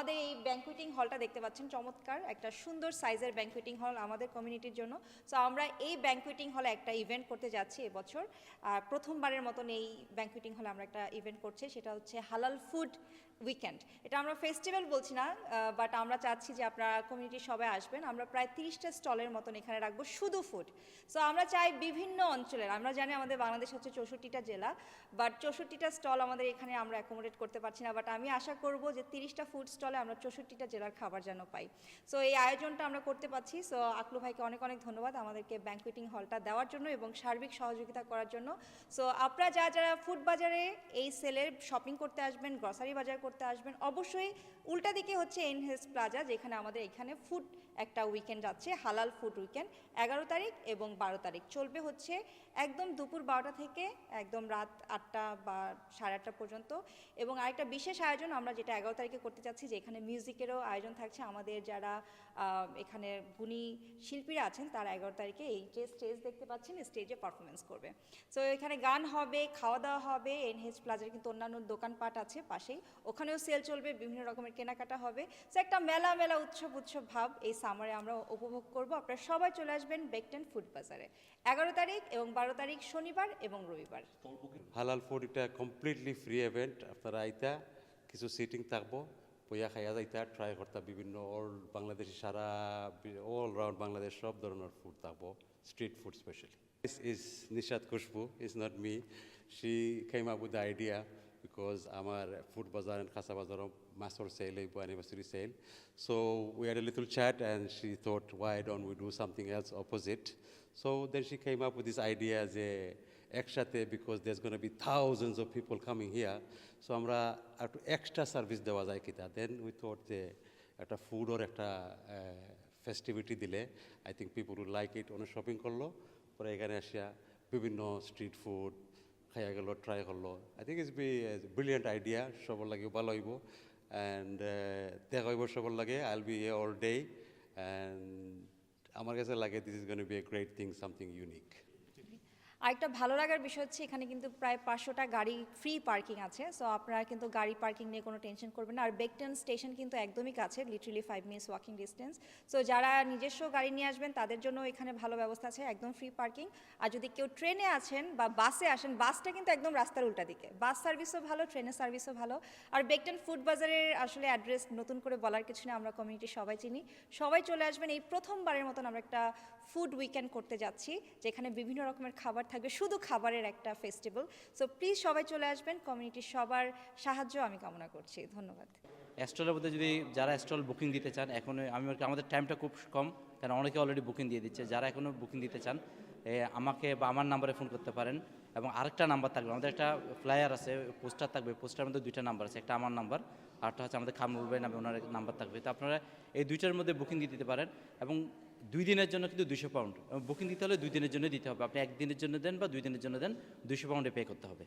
আমাদের এই ব্যাঙ্কুয়েটিং হলটা দেখতে পাচ্ছেন, চমৎকার। একটা সুন্দর সাইজের ব্যাঙ্কুয়েটিং হল আমাদের কমিউনিটির জন্য। সো আমরা এই ব্যাঙ্কুয়েটিং হলে একটা ইভেন্ট করতে যাচ্ছি এবছর। আর প্রথমবারের মতন এই ব্যাঙ্কুয়েটিং হলে আমরা একটা ইভেন্ট করছি, সেটা হচ্ছে হালাল ফুড উইকেন্ড এটা আমরা ফেস্টিভ্যাল বলছি না বাট আমরা চাচ্ছি যে আপনারা কমিউনিটির সবাই আসবেন। আমরা প্রায় তিরিশটা স্টলের মতন এখানে রাখব শুধু ফুড সো আমরা চাই বিভিন্ন অঞ্চলের, আমরা জানি আমাদের বাংলাদেশ হচ্ছে চৌষট্টিটা জেলা বাট চৌষট্টিটা স্টল আমাদের এখানে আমরা অ্যাকোমোডেট করতে পারছি না। বাট আমি আশা করব যে তিরিশটা ফুড স্টলে আমরা চৌষট্টিটা জেলার খাবার যেন পাই। সো এই আয়োজনটা আমরা করতে পারছি। সো আকলু ভাইকে অনেক অনেক ধন্যবাদ আমাদেরকে ব্যাঙ্কুয়েটিং হলটা দেওয়ার জন্য এবং সার্বিক সহযোগিতা করার জন্য। সো আপনারা যারা যারা ফুড বাজারে এই সেলের শপিং করতে আসবেন গ্রসারি বাজার করতে আসবেন, অবশ্যই উল্টা দিকে হচ্ছে এনহেস প্লাজা যেখানে আমাদের এখানে ফুড একটা উইকেন্ড যাচ্ছে, হালাল ফুড উইকেন্ড এগারো তারিখ এবং বারো তারিখ। চলবে হচ্ছে একদম দুপুর বারোটা থেকে একদম রাত আটটা বা সাড়ে আটটা পর্যন্ত। এবং আরেকটা বিশেষ আয়োজন আমরা যেটা এগারো তারিখে করতে চাচ্ছি যে এখানে মিউজিকেরও আয়োজন থাকছে। আমাদের যারা এখানে গুণী শিল্পীরা আছেন, তারা এগারো তারিখে এই যে স্টেজ দেখতে পাচ্ছেন স্টেজে পারফরমেন্স করবে। সো এখানে গান হবে খাওয়া দাওয়া হবে এনহেচ প্লাজার কিন্তু অন্যান্য দোকানপাট আছে পাশেই। ওখানেও সেল চলবে, বিভিন্ন রকমের কেনাকাটা হবে। সো একটা মেলা মেলা উৎসব উৎসব ভাব এই সামারে আমরা উপভোগ করব। আপনারা সবাই চলে আসবেন বেকটেন ফুড বাজারে এগারো তারিখ এবং বারো তারিখ শনিবার এবং রবিবার। হালাল ফুড এটা কমপ্লিটলি ফ্রি ইভেন্ট আপনারা আইতা, কিছু সিটিং থাকব। বইয়া খাইয়া যাইতা ট্রাই করতা বিভিন্ন অল বাংলাদেশি সারা অল রাউন্ড বাংলাদেশ সব ধরনের ফুড থাকব street food specially This is Nishat Kushbu, it's not me. She came with the idea because our food bazaar and bazaar master sale, a anniversary sale. So we had a little chat and she thought, why don't we do something else opposite? So then she came up with this idea as a একসাথে because there gonna be thousands of people coming here so আমরা একটু extra service দেওয়া যায় কিনা then we thought যে একটা ফুডর একটা festivity দিলে I think people would like it অনেক শপিং করল, পরে এখানে আসিয়া বিভিন্ন স্ট্রিট ফুড খাইয়া গেল ট্রাই করল। I think it's be brilliant idea সবার লাগে ভালো হইব। অ্যান্ড দেখা হইব সবার লাগে I will be a all day and আমার কাছে লাগে this is gonna be a great thing something unique আরেকটা ভালো লাগার বিষয় হচ্ছে এখানে কিন্তু প্রায় পাঁচশোটা গাড়ি ফ্রি পার্কিং আছে। সো আপনারা কিন্তু গাড়ি পার্কিং নিয়ে কোনো টেনশন করবেন না। আর বেকটন স্টেশন কিন্তু একদমই কাছে literally five minutes walking distance so যারা নিজস্ব গাড়ি নিয়ে আসবেন, তাদের জন্য এখানে ভালো ব্যবস্থা আছে, একদম ফ্রি পার্কিং আর যদি কেউ ট্রেনে আছেন বা বাসে আসেন, বাসটা কিন্তু একদম রাস্তার উল্টা দিকে। বাস সার্ভিসও ভালো, ট্রেনের সার্ভিসও ভালো। আর বেকটন ফুড বাজারের আসলে অ্যাড্রেস নতুন করে বলার কিছু না আমরা কমিউনিটি সবাই চিনি। সবাই চলে আসবেন, এই প্রথমবারের মতন আমরা একটা ফুড উইকেন্ড করতে যাচ্ছি, যেখানে বিভিন্ন রকমের খাবার থাকবে শুধু খাবারের একটা ফেস্টিভ্যাল সো প্লিজ সবাই চলে আসবেন কমিউনিটির সবার সাহায্য আমি কামনা করছি। ধন্যবাদ। স্টলের মধ্যে যদি যারা স্টল বুকিং দিতে চান, এখন আমি আমাদের টাইমটা খুব কম, কারণ অনেকে অলরেডি বুকিং দিয়ে দিচ্ছে। যারা এখনও বুকিং দিতে চান আমাকে বা আমার নাম্বারে ফোন করতে পারেন। এবং আরেকটা নাম্বার থাকবে, আমাদের একটা ফ্লায়ার আছে পোস্টার থাকবে। পোস্টারের মধ্যে দুইটা নাম্বার আছে, একটা আমার নাম্বার আরটা হচ্ছে আমাদের খামরুল ভাই নামে ওনার নাম্বার থাকবে। তো আপনারা এই দুইটার মধ্যে বুকিং দিয়ে দিতে পারেন। এবং দুই দিনের জন্য কিন্তু দুশো পাউন্ড। বুকিং দিতে হলে দুই দিনের জন্য দিতে হবে। আপনি একদিনের জন্য দেন বা দুই দিনের জন্য দেন দুশো পাউন্ডে পে করতে হবে।